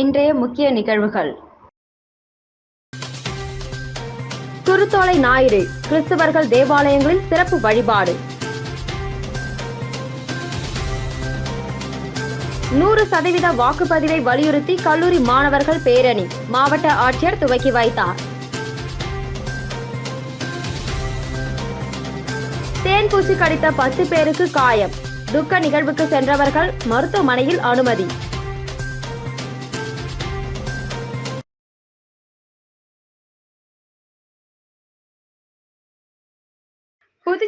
இன்றைய முக்கிய நிகழ்வுகள். குருத்தோலை ஞாயிறு கிறிஸ்தவர்கள் தேவாலயங்களில் சிறப்பு வழிபாடு. நூறு சதவீத வாக்குப்பதிவை வலியுறுத்தி கல்லூரி மாணவர்கள் பேரணி மாவட்ட ஆட்சியர் துவக்கி வைத்தார். தேன் பூச்சி கடித்த பத்து பேருக்கு காயம். துக்க நிகழ்வுக்கு சென்றவர்கள் மருத்துவமனையில் அனுமதி.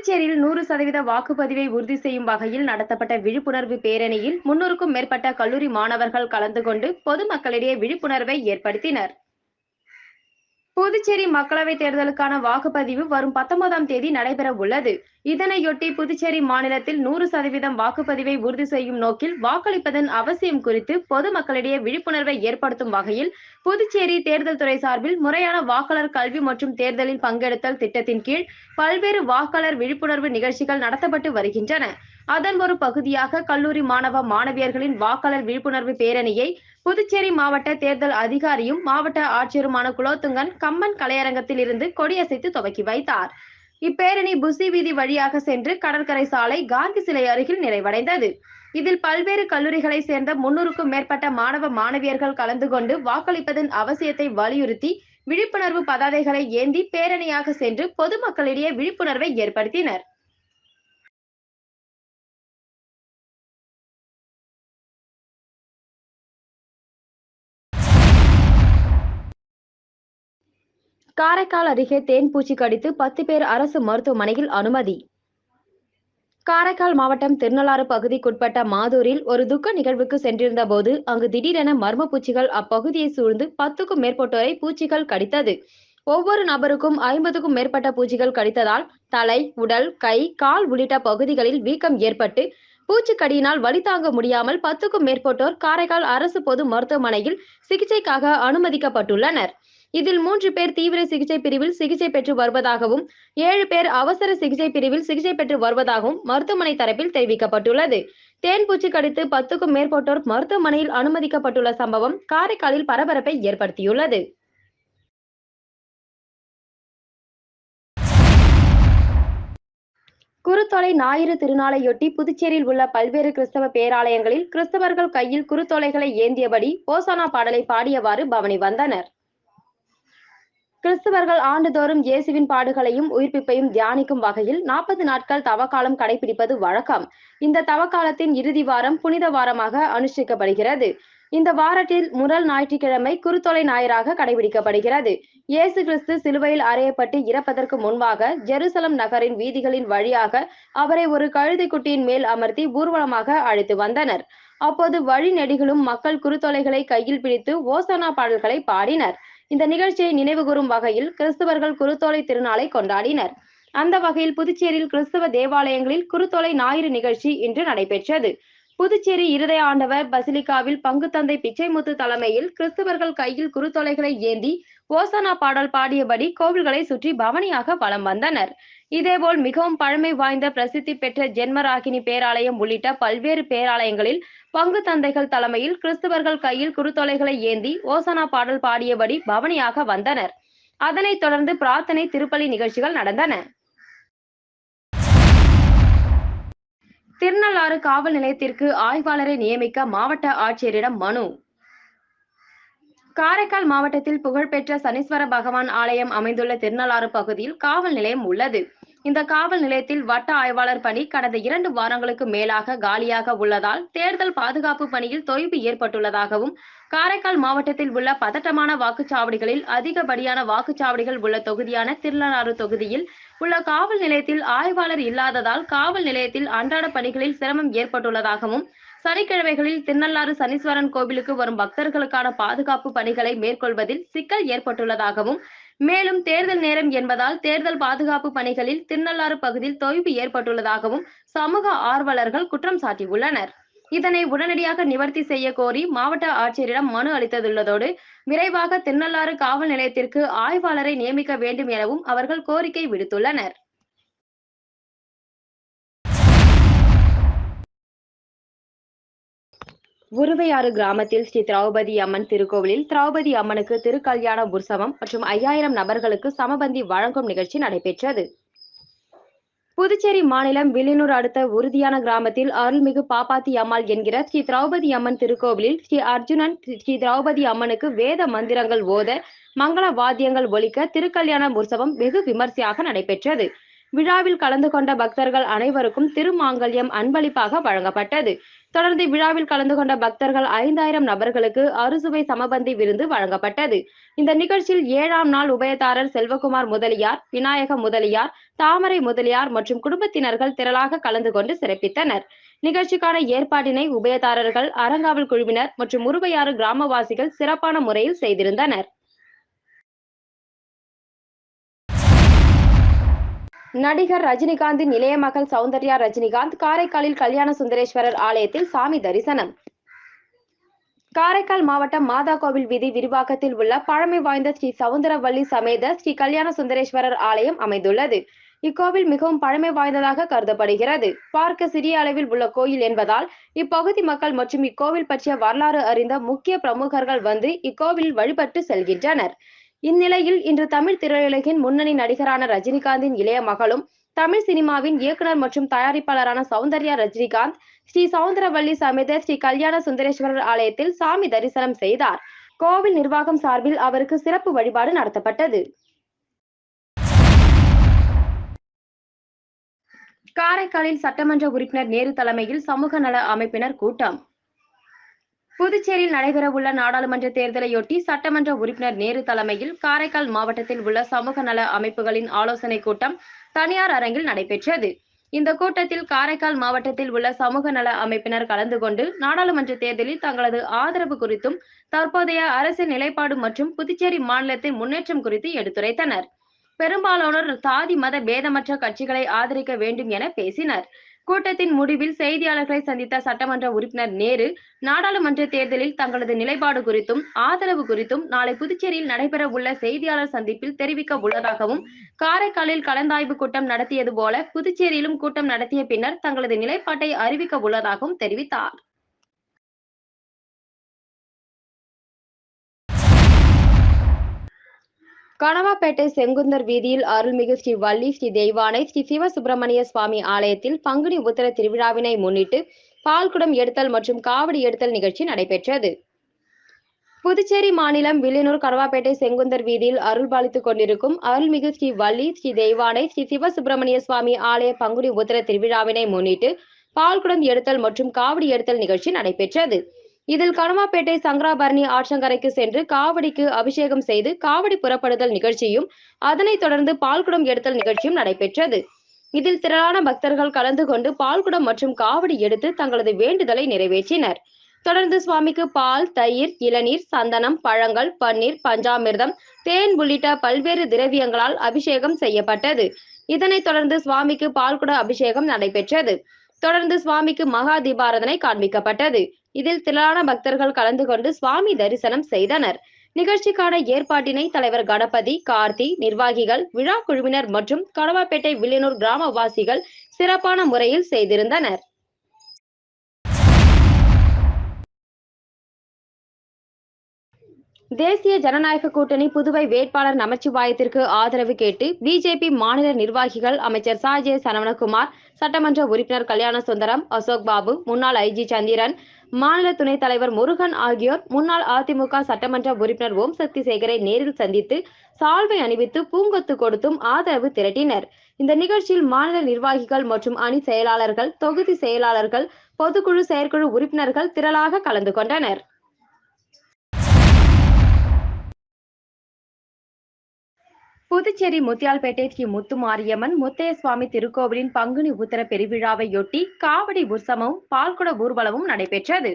புதுச்சேரியில் நூறு சதவீத வாக்குப்பதிவை உறுதி செய்யும் வகையில் நடத்தப்பட்ட விழிப்புணர்வு பேரணியில் முன்னூறுக்கும் மேற்பட்ட கல்லூரி மாணவர்கள் கலந்து கொண்டு பொதுமக்களிடையே விழிப்புணர்வை ஏற்படுத்தினர். புதுச்சேரி மக்களவைத் தேர்தலுக்கான வாக்குப்பதிவு வரும் பத்தொன்பதாம் தேதி நடைபெற உள்ளது. இதனையொட்டி புதுச்சேரி மாநிலத்தில் நூறு சதவீதம் வாக்குப்பதிவை உறுதி செய்யும் நோக்கில் வாக்களிப்பதன் அவசியம் குறித்து பொதுமக்களிடையே விழிப்புணர்வை ஏற்படுத்தும் வகையில் புதுச்சேரி தேர்தல் துறை சார்பில் முறையான வாக்காளர் கல்வி மற்றும் தேர்தலில் பங்கெடுத்தல் திட்டத்தின் கீழ் பல்வேறு வாக்காளர் விழிப்புணர்வு நிகழ்ச்சிகள் நடத்தப்பட்டு வருகின்றன. அதன் ஒரு பகுதியாக கல்லூரி மாணவ மாணவியர்களின் வாக்காளர் விழிப்புணர்வு பேரணியை புதுச்சேரி மாவட்ட தேர்தல் அதிகாரியும் மாவட்ட ஆட்சியருமான குலோத்துங்கன் கம்மன் கலையரங்கத்தில் இருந்து கொடியசைத்து துவக்கி வைத்தார். இப்பேரணி புசி வீதி வழியாக சென்று கடற்கரை சாலை காந்தி சிலை அருகில் நிறைவடைந்தது. இதில் பல்வேறு கல்லூரிகளை சேர்ந்த முன்னூறுக்கும் மேற்பட்ட மாணவ மாணவியர்கள் கலந்து கொண்டு வாக்களிப்பதன் அவசியத்தை வலியுறுத்தி விழிப்புணர்வு பதாதைகளை ஏந்தி பேரணியாக சென்று பொதுமக்களிடையே விழிப்புணர்வை ஏற்படுத்தினர். காரைக்கால் அருகே தேன் பூச்சி கடித்து பத்து பேர் அரசு மருத்துவமனையில் அனுமதி. காரைக்கால் மாவட்டம் திருநள்ளாறு பகுதிக்குட்பட்ட மாதூரில் ஒரு துக்க நிகழ்வுக்கு சென்றிருந்த போது அங்கு திடீரென மர்ம பூச்சிகள் அப்பகுதியை சூழ்ந்து பத்துக்கும் மேற்பட்டோரை பூச்சிகள் கடித்தது. ஒவ்வொரு நபருக்கும் ஐம்பதுக்கும் மேற்பட்ட பூச்சிகள் கடித்ததால் தலை உடல் கை கால் உள்ளிட்ட பகுதிகளில் வீக்கம் ஏற்பட்டு பூச்சிக்கடியினால் வலி தாங்க முடியாமல் பத்துக்கும் மேற்பட்டோர் காரைக்கால் அரசு பொது மருத்துவமனையில் சிகிச்சைக்காக அனுமதிக்கப்பட்டுள்ளனர். இதில் மூன்று பேர் தீவிர சிகிச்சை பிரிவில் சிகிச்சை பெற்று வருவதாகவும் ஏழு பேர் அவசர சிகிச்சை பிரிவில் சிகிச்சை பெற்று வருவதாகவும் மருத்துவமனை தரப்பில் தெரிவிக்கப்பட்டுள்ளது. தேன்பூச்சி கடித்து பத்துக்கும் மேற்பட்டோர் மருத்துவமனையில் அனுமதிக்கப்பட்டுள்ள சம்பவம் காரைக்காலில் பரபரப்பை ஏற்படுத்தியுள்ளது. குருத்தோலை ஞாயிறு திருநாளையொட்டி புதுச்சேரியில் உள்ள பல்வேறு கிறிஸ்தவ பேராலயங்களில் கிறிஸ்தவர்கள் கையில் குருத்தோலைகளை ஏந்தியபடி ஓசானா பாடலை பாடியவாறு பவனி வந்தனர். கிறிஸ்தவர்கள் ஆண்டுதோறும் இயேசுவின் பாடுகளையும் உயிர்ப்பிப்பையும் தியானிக்கும் வகையில் நாற்பது நாட்கள் தவக்காலம் கடைபிடிப்பது வழக்கம். இந்த தவக்காலத்தின் இறுதி வாரம் புனித வாரமாக அனுஷ்டிக்கப்படுகிறது. இந்த வாரத்தில் முதல் ஞாயிற்றுக்கிழமை குருத்தொலை ஞாயிறாக கடைபிடிக்கப்படுகிறது. இயேசு கிறிஸ்து சிலுவையில் அறையப்பட்டு இறப்பதற்கு முன்பாக ஜெருசலம் நகரின் வீதிகளின் வழியாக அவரை ஒரு கழுதை குட்டியின் மேல் அமர்த்தி ஊர்வலமாக அழைத்து வந்தனர். அப்போது வழி நெடிகளும் மக்கள் குருத்தொலைகளை கையில் பிடித்து ஓசனா பாடல்களை பாடினர். இந்த நிகழ்ச்சியை நினைவுகூரும் வகையில் கிறிஸ்தவர்கள் குருத்தோலை திருநாளை கொண்டாடினர். அந்த வகையில் புதுச்சேரியில் கிறிஸ்தவ தேவாலயங்களில் குருத்தோலை ஞாயிறு நிகழ்ச்சி இன்று நடைபெற்றது. புதுச்சேரி இருதய ஆண்டவர் பசிலிக்காவில் பங்கு தந்தை பிச்சைமுத்து தலைமையில் கிறிஸ்தவர்கள் கையில் குருத்தொலைகளை ஏந்தி ஓசனா பாடல் பாடியபடி கோவில்களை சுற்றி பவனியாக வலம் வந்தனர். இதேபோல் மிகவும் பழமை வாய்ந்த பிரசித்தி பெற்ற ஜென்மராகினி பேராலயம் உள்ளிட்ட பல்வேறு பேராலயங்களில் பங்கு தந்தைகள் தலைமையில் கிறிஸ்தவர்கள் கையில் குருத்தொலைகளை ஏந்தி ஓசனா பாடல் பாடியபடி பவனியாக வந்தனர். அதனைத் தொடர்ந்து பிரார்த்தனை திருப்பலி நிகழ்ச்சிகள் நடந்தன. திருநள்ளாறு காவல் நிலையத்திற்கு ஆய்வாளரை நியமிக்க மாவட்ட ஆட்சியரிடம் மனு. காரைக்கால் மாவட்டத்தில் புகழ்பெற்ற சனீஸ்வர பகவான் ஆலயம் அமைந்துள்ள திருநள்ளாறு பகுதியில் காவல் நிலையம் உள்ளது. இந்த காவல் நிலையத்தில் வட்ட ஆய்வாளர் பணி கடந்த இரண்டு வாரங்களுக்கு மேலாக காலியாக உள்ளதால் தேர்தல் பாதுகாப்பு பணியில் தொய்வு ஏற்பட்டுள்ளதாகவும் காரைக்கால் மாவட்டத்தில் உள்ள பதட்டமான வாக்குச்சாவடிகளில் அதிகப்படியான வாக்குச்சாவடிகள் உள்ள தொகுதியான திருநள்ளாறு தொகுதியில் உள்ள காவல் நிலையத்தில் ஆய்வாளர் இல்லாததால் காவல் நிலையத்தில் அன்றாட பணிகளில் சிரமம் ஏற்பட்டுள்ளதாகவும் சனிக்கிழமைகளில் திருநள்ளாறு சனீஸ்வரன் கோவிலுக்கு வரும் பக்தர்களுக்கான பாதுகாப்பு பணிகளை மேற்கொள்வதில் சிக்கல் ஏற்பட்டுள்ளதாகவும் மேலும் தேர்தல் நேரம் என்பதால் தேர்தல் பாதுகாப்பு பணிகளில் திருநள்ளாறு பகுதியில் தொய்வு ஏற்பட்டுள்ளதாகவும் சமூக ஆர்வலர்கள் குற்றம் சாட்டியுள்ளனர். இதனை உடனடியாக நிவர்த்தி செய்ய கோரி மாவட்ட ஆட்சியரிடம் மனு அளித்துள்ளதோடு விரைவாக திருநள்ளாறு காவல் நிலையத்திற்கு ஆய்வாளரை நியமிக்க வேண்டும் எனவும் அவர்கள் கோரிக்கை விடுத்துள்ளனர். உருவையாறு கிராமத்தில் ஸ்ரீ திரௌபதி அம்மன் திருக்கோவிலில் திரௌபதி அம்மனுக்கு திருக்கல்யாண உற்சவம் மற்றும் ஐயாயிரம் நபர்களுக்கு சமபந்தி வழங்கும் நிகழ்ச்சி நடைபெற்றது. புதுச்சேரி மாநிலம் வில்லியனூர் அடுத்த உறுதியான கிராமத்தில் அருள்மிகு பாப்பாத்தி அம்மாள் என்கிற ஸ்ரீ திரௌபதி அம்மன் திருக்கோவிலில் ஸ்ரீ அர்ஜுனன் ஸ்ரீ திரௌபதி அம்மனுக்கு வேத மந்திரங்கள் ஓத மங்கள வாத்தியங்கள் ஒலிக்க திருக்கல்யாண உற்சவம் வெகு விமர்சையாக நடைபெற்றது. விழாவில் கலந்து கொண்ட பக்தர்கள் அனைவருக்கும் திருமாங்கல்யம் அன்பளிப்பாக வழங்கப்பட்டது. தொடர்ந்து விழாவில் கலந்து கொண்ட பக்தர்கள் ஐந்தாயிரம் நபர்களுக்கு அறுசுவை சமபந்தி விருந்து வழங்கப்பட்டது. இந்த நிகழ்ச்சியில் ஏழாம் நாள் உபயதாரர் செல்வகுமார் முதலியார் விநாயக முதலியார் தாமரை முதலியார் மற்றும் குடும்பத்தினர்கள் திரளாக கலந்து கொண்டு சிறப்பித்தனர். நிகழ்ச்சிக்கான ஏற்பாட்டினை உபயதாரர்கள் அறங்காவல் குழுவினர் மற்றும் உருவையாறு கிராமவாசிகள் சிறப்பான முறையில் செய்திருந்தனர். நடிகர் ரஜினிகாந்தின் இளைய மகள் சௌந்தர்யா ரஜினிகாந்த் காரைக்காலில் கல்யாண சுந்தரேஸ்வரர் ஆலயத்தில் சாமி தரிசனம். காரைக்கால் மாவட்டம் மாதா கோவில் வீதி விரிவாக்கத்தில் உள்ள பழமை வாய்ந்த ஸ்ரீ சவுந்தரவல்லி சமேத ஸ்ரீ கல்யாண சுந்தரேஸ்வரர் ஆலயம் அமைந்துள்ளது. இக்கோவில் மிகவும் பழமை வாய்ந்ததாக கருதப்படுகிறது. பார்க்க சிறிய அளவில் உள்ள கோயில் என்பதால் இப்பகுதி மக்கள் மற்றும் இக்கோவில் பற்றிய வரலாறு அறிந்த முக்கிய பிரமுகர்கள் வந்து இக்கோவில் வழிபட்டு செல்கின்றனர். இந்நிலையில் இன்று தமிழ் திரையுலகின் முன்னணி நடிகரான ரஜினிகாந்தின் இளைய மகளும் தமிழ் சினிமாவின் இயக்குனர் மற்றும் தயாரிப்பாளரான சௌந்தர்யா ரஜினிகாந்த் ஸ்ரீ சௌந்தரவல்லி சமேத ஸ்ரீ கல்யாண சுந்தரேஸ்வரர் ஆலயத்தில் சாமி தரிசனம் செய்தார். கோவில் நிர்வாகம் சார்பில் அவருக்கு சிறப்பு வழிபாடு நடத்தப்பட்டது. காரைக்காலில் சட்டமன்ற உறுப்பினர் நேரு தலைமையில் சமூக நல அமைப்பினர் கூட்டம். புதுச்சேரியில் நடைபெறவுள்ள நாடாளுமன்ற தேர்தலையொட்டி சட்டமன்ற உறுப்பினர் நேரு தலைமையில் காரைக்கால் மாவட்டத்தில் உள்ள சமூக நல அமைப்புகளின் ஆலோசனை கூட்டம் தனியார் அரங்கில் நடைபெற்றது. இந்த கூட்டத்தில் காரைக்கால் மாவட்டத்தில் உள்ள சமூக நல அமைப்பினர் கலந்து கொண்டு நாடாளுமன்ற தேர்தலில் தங்களது ஆதரவு குறித்தும் தற்போதைய அரசின் நிலைப்பாடு மற்றும் புதுச்சேரி மாநிலத்தின் முன்னேற்றம் குறித்து எடுத்துரைத்தனர். பெரும்பாலானோர் சாதி மத பேதமற்ற கட்சிகளை ஆதரிக்க வேண்டும் என பேசினர். கூட்டத்தின் முடிவில் செய்தியாளர்களை சந்தித்த சட்டமன்ற உறுப்பினர் நேரு நாடாளுமன்ற தேர்தலில் தங்களது நிலைப்பாடு குறித்தும் ஆதரவு குறித்தும் நாளை புதுச்சேரியில் நடைபெற உள்ள செய்தியாளர் சந்திப்பில் தெரிவிக்க உள்ளதாகவும் காரைக்காலில் கலந்தாய்வு கூட்டம் நடத்தியது போல புதுச்சேரியிலும் கூட்டம் நடத்திய பின்னர் தங்களது நிலைப்பாட்டை அறிவிக்க உள்ளதாகவும் தெரிவித்தார். கணவாப்பேட்டை செங்குந்தர் வீதியில் அருள்மிகு ஸ்ரீ வள்ளி ஸ்ரீ தெய்வானை ஸ்ரீ சிவசுப்பிரமணிய சுவாமி ஆலயத்தில் பங்குனி உத்தர திருவிழாவினை முன்னிட்டு பால்குடம் எடுத்தல் மற்றும் காவடி எடுத்தல் நிகழ்ச்சி நடைபெற்றது. புதுச்சேரி மாநிலம் வில்லியனூர் கணவாப்பேட்டை செங்குந்தர் வீதியில் அருள்பாலித்துக் கொண்டிருக்கும் அருள்மிகு ஸ்ரீ வள்ளி ஸ்ரீ தெய்வானை ஸ்ரீ சிவசுப்பிரமணிய சுவாமி ஆலய பங்குனி உத்தர திருவிழாவினை முன்னிட்டு பால்குடம் எடுத்தல் மற்றும் காவடி எடுத்தல் நிகழ்ச்சி நடைபெற்றது. இதில் கனமாப்பேட்டை சங்கராபரணி ஆற்றங்கரைக்கு சென்று காவடிக்கு அபிஷேகம் செய்து காவடி புறப்படுதல் நிகழ்ச்சியும் அதனைத் தொடர்ந்து பால்குடம் எடுத்தல் நிகழ்ச்சியும் நடைபெற்றது. இதில் திரளான பக்தர்கள் கலந்து கொண்டு பால்குடம் மற்றும் காவடி எடுத்து தங்களது வேண்டுதலை நிறைவேற்றினர். தொடர்ந்து சுவாமிக்கு பால் தயிர் இளநீர் சந்தனம் பழங்கள் பன்னீர் பஞ்சாமிர்தம் தேன் உள்ளிட்ட பல்வேறு திரவியங்களால் அபிஷேகம் செய்யப்பட்டது. இதனைத் தொடர்ந்து சுவாமிக்கு பால்குட அபிஷேகம் நடைபெற்றது. தொடர்ந்து சுவாமிக்கு மகா தீபாரதனை காண்பிக்கப்பட்டது. இதில் திரளான பக்தர்கள் கலந்து கொண்டு சுவாமி தரிசனம் செய்தனர். நிகழ்ச்சிக்கான ஏற்பாட்டினை தலைவர் கணபதி கார்த்தி நிர்வாகிகள் விழா குழுவினர் மற்றும் கடவாப்பேட்டை வில்லியனூர் கிராமவாசிகள் சிறப்பான முறையில் செய்திருந்தனர். தேசிய ஜனநாயக கூட்டணி புதுவை வேட்பாளர் நமச்சிவாயத்திற்கு ஆதரவு கேட்டு பிஜேபி மாநில நிர்வாகிகள் அமைச்சர் சாஜே சரவணகுமார் சட்டமன்ற உறுப்பினர் கல்யாண சுந்தரம் அசோக் பாபு முன்னாள் ஐஜி சந்திரன் மாநில துணைத் தலைவர் முருகன் ஆகியோர் முன்னாள் அதிமுக சட்டமன்ற உறுப்பினர் ஓம் சக்தி சேகரை நேரில் சந்தித்து சால்வை அணிவித்து பூங்கொத்து கொடுத்தும் ஆதரவு திரட்டினர். இந்த நிகழ்ச்சியில் மாநில நிர்வாகிகள் மற்றும் அணி செயலாளர்கள் தொகுதி செயலாளர்கள் பொதுக்குழு செயற்குழு உறுப்பினர்கள் திரளாக கலந்து கொண்டனர். புதுச்சேரி முத்தியால்பேட்டை ஸ்ரீ முத்துமாரியம்மன் முத்தைய சுவாமி திருக்கோவிலின் பங்குனி உத்தர பெருவிழாவையொட்டி காவடி உற்சவமும் பால்குட ஊர்வலமும் நடைபெற்றது.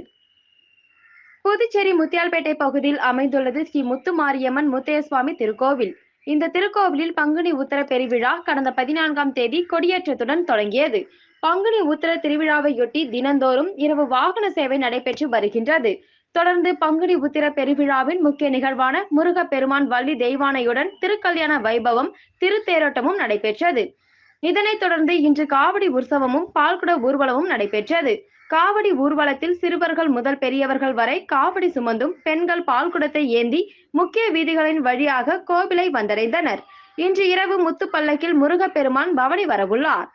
புதுச்சேரி முத்தியால்பேட்டை பகுதியில் அமைந்துள்ளது ஸ்ரீ முத்துமாரியம்மன் முத்தைய சுவாமி திருக்கோவில். இந்த திருக்கோவிலில் பங்குனி உத்தர பெருவிழா கடந்த பதினான்காம் தேதி கொடியேற்றத்துடன் தொடங்கியது. பங்குனி உத்தர திருவிழாவையொட்டி தினந்தோறும் இரவு வாகன சேவை நடைபெற்று வருகின்றது. தொடர்ந்து பங்குனி உத்திர பெருவிழாவின் முக்கிய நிகழ்வான முருக பெருமான் வள்ளி தெய்வானையுடன் திருக்கல்யாண வைபவம் திருத்தேரோட்டமும் நடைபெற்றது. இதனைத் தொடர்ந்து இன்று காவடி உற்சவமும் பால்குட ஊர்வலமும் நடைபெற்றது. காவடி ஊர்வலத்தில் சிறுவர்கள் முதல் பெரியவர்கள் வரை காவடி சுமந்தும் பெண்கள் பால்குடத்தை ஏந்தி முக்கிய வீதிகளின் வழியாக கோவிலை வந்தடைந்தனர். இன்று இரவு முத்துப்பல்லக்கில் முருகப்பெருமான் பவனி வரவுள்ளார்.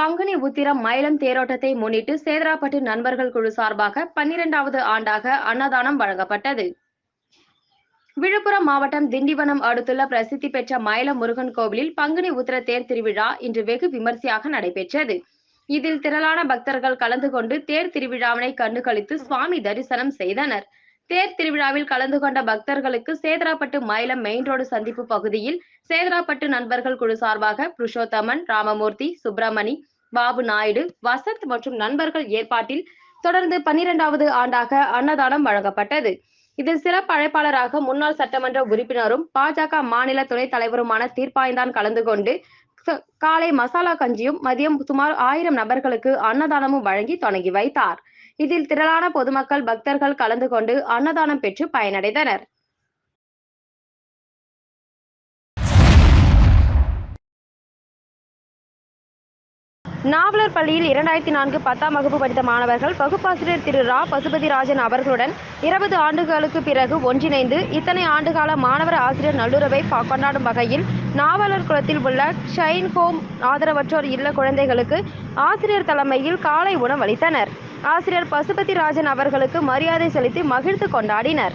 பங்குனி உத்திரம் மயிலம் தேரோட்டத்தை முன்னிட்டு சேதராப்பட்டு நண்பர்கள் குழு சார்பாக பன்னிரெண்டாவது ஆண்டாக அன்னதானம் வழங்கப்பட்டது. விழுப்புரம் மாவட்டம் திண்டிவனம் அடுத்துள்ள பிரசித்தி பெற்ற மயிலம் முருகன் கோவிலில் பங்குனி உத்திர தேர் திருவிழா இன்று வெகு விமர்சையாக நடைபெற்றது. இதில் திரளான பக்தர்கள் கலந்து கொண்டு தேர் திருவிழாவினை கண்டுகளித்து சுவாமி தரிசனம் செய்தனர். தேர் திருவிழாவில் கலந்து கொண்ட பக்தர்களுக்கு சேதராப்பட்டு மயிலம் மெயின் ரோடு சந்திப்பு பகுதியில் சேதராப்பட்டு நண்பர்கள் குழு சார்பாக புருஷோத்தமன் ராமமூர்த்தி சுப்பிரமணி பாபு நாயுடு வசந்த் மற்றும் நண்பர்கள் ஏற்பாட்டில் தொடர்ந்து பன்னிரெண்டாவது ஆண்டாக அன்னதானம் வழங்கப்பட்டது. இதில் சிறப்பு அழைப்பாளராக முன்னாள் சட்டமன்ற உறுப்பினரும் பாஜக மாநில துணைத் தலைவருமான தீர்ப்பாய்ந்தான் கலந்து கொண்டு ச- காலை மசாலா கஞ்சியும் மதியம் சுமார் ஆயிரம் நபர்களுக்கு அன்னதானமும் வழங்கி தொடங்கி வைத்தார். இதில் திரளான பொதுமக்கள் பக்தர்கள் கலந்து கொண்டு அன்னதானம் பெற்று பயனடைந்தனர். நாவலர் பள்ளியில் இரண்டாயிரத்தி நான்கு பத்தாம் வகுப்பு படித்த மாணவர்கள் வகுப்பாசிரியர் திரு ரா. பசுபதிராஜன் அவர்களுடன் இருபது ஆண்டுகளுக்கு பிறகு ஒன்றிணைந்து இத்தனை ஆண்டுகால மாணவர் ஆசிரியர் நல்லுறவை கொண்டாடும் வகையில் நாவலர் குளத்தில் உள்ள ஷைன் ஹோம் ஆதரவற்றோர் இல்ல குழந்தைகளுக்கு ஆசிரியர் தலைமையில் காலை உணவளித்தனர் ஆசிரியர் பசுபதிராஜன் அவர்களுக்கு மரியாதை செலுத்தி மகிழ்ந்து கொண்டாடினர்.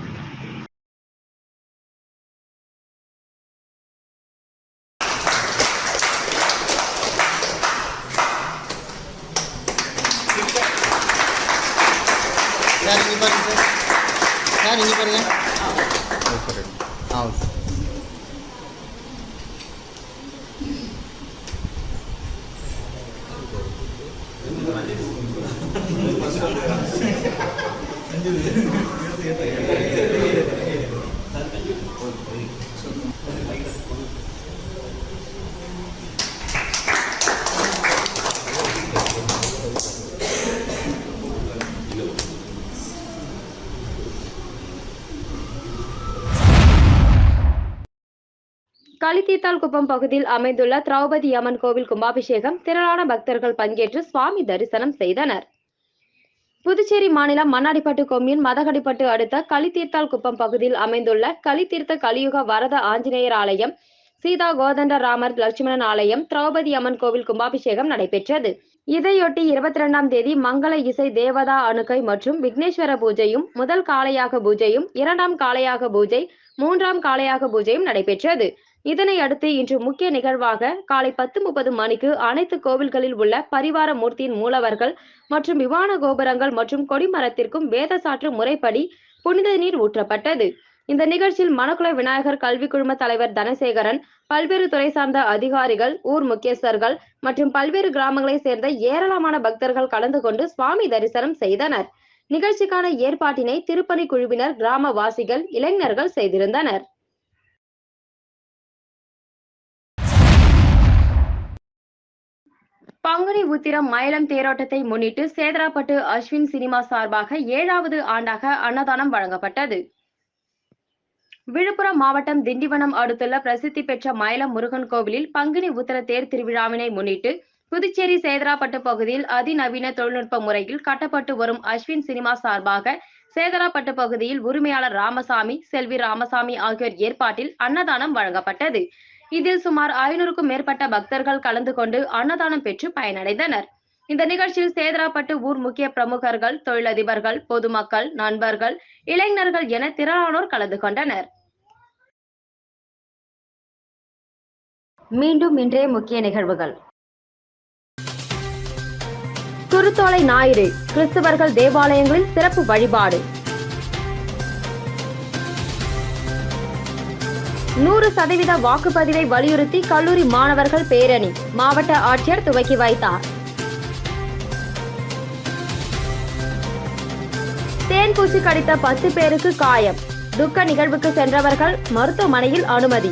குப்பம் பகுதியில் அமைந்துள்ள திரௌபதி அம்மன் கோவில் கும்பாபிஷேகம் திரளான பக்தர்கள் பங்கேற்று சுவாமி தரிசனம் செய்தனர். புதுச்சேரி மாநிலம் மண்ணாடிப்பட்டு கொம்யூன் மதகடிப்பட்டு அடுத்த களித்தீர்த்தால் குப்பம் பகுதியில் அமைந்துள்ள களித்தீர்த்த கலியுக வரத ஆஞ்சநேயர் ஆலயம் சீதா கோதண்ட ராமர் லட்சுமணன் ஆலயம் திரௌபதி அம்மன் கோவில் கும்பாபிஷேகம் நடைபெற்றது. இதையொட்டி இருபத்தி இரண்டாம் தேதி மங்கள இசை தேவதா அணுக்கை மற்றும் விக்னேஸ்வர பூஜையும் முதல் காளையாக பூஜையும் இரண்டாம் காளையாக பூஜை மூன்றாம் காளையாக பூஜையும் நடைபெற்றது. இதனை அடுத்து இன்று முக்கிய நிகழ்வாக காலை பத்து முப்பது மணிக்கு அனைத்து கோவில்களில் உள்ள பரிவார மூர்த்தியின் மூலவர்கள் மற்றும் விமான கோபுரங்கள் மற்றும் கொடிமரத்திற்கும் வேத சாற்று முறைப்படி புனித நீர் ஊற்றப்பட்டது. இந்த நிகழ்ச்சியில் மணக்குள விநாயகர் கல்வி குழும தலைவர் தனசேகரன் பல்வேறு துறை சார்ந்த அதிகாரிகள் ஊர் முக்கியஸ்தர்கள் மற்றும் பல்வேறு கிராமங்களைச் சேர்ந்த ஏராளமான பக்தர்கள் கலந்து கொண்டு சுவாமி தரிசனம் செய்தனர். நிகழ்ச்சிக்கான ஏற்பாட்டினை திருப்பணி குழுவினர் கிராமவாசிகள் இளைஞர்கள் செய்திருந்தனர். பங்குனி உத்திரம் மயிலம் தேரோட்டத்தை முன்னிட்டு சேதராப்பட்டு அஸ்வின் சினிமா சார்பாக ஏழாவது ஆண்டாக அன்னதானம் வழங்கப்பட்டது. விழுப்புரம் மாவட்டம் திண்டிவனம் அடுத்துள்ள பிரசித்தி பெற்ற மயிலம் முருகன் கோவிலில் பங்குனி உத்திர தேர் திருவிழாவினை முன்னிட்டு புதுச்சேரி சேதராப்பட்டு பகுதியில் அதிநவீன தொழில்நுட்ப முறையில் கட்டப்பட்டு வரும் அஸ்வின் சினிமா சார்பாக சேதராப்பட்டு பகுதியில் உரிமையாளர் ராமசாமி செல்வி ராமசாமி ஆகியோர் ஏற்பாட்டில் அன்னதானம் வழங்கப்பட்டது. இதில் சுமார் ஐநூறுக்கும் மேற்பட்ட பக்தர்கள் கலந்து கொண்டு அன்னதானம் பெற்று பயனடைந்தனர். இந்த நிகழ்ச்சியில் சேதராப்பட்டு ஊர் முக்கிய பிரமுகர்கள் தொழிலதிபர்கள் பொதுமக்கள் நண்பர்கள் இளைஞர்கள் என திரளானோர் கலந்து கொண்டனர். மீண்டும் இன்றைய முக்கிய நிகழ்வுகள். குருத்தோலை ஞாயிறு கிறிஸ்தவர்கள் தேவாலயங்களில் சிறப்பு வழிபாடு. நூறு சதவீத வாக்குப்பதிவை வலியுறுத்தி கல்லூரி மாணவர்கள் பேரணி. மாவட்ட ஆட்சியர் துவக்கி வைத்தார். தேன்பூச்சி கடித்த பத்து பேருக்கு காயம். துக்க நிகழ்வுக்கு சென்றவர்கள் மருத்துவமனையில் அனுமதி.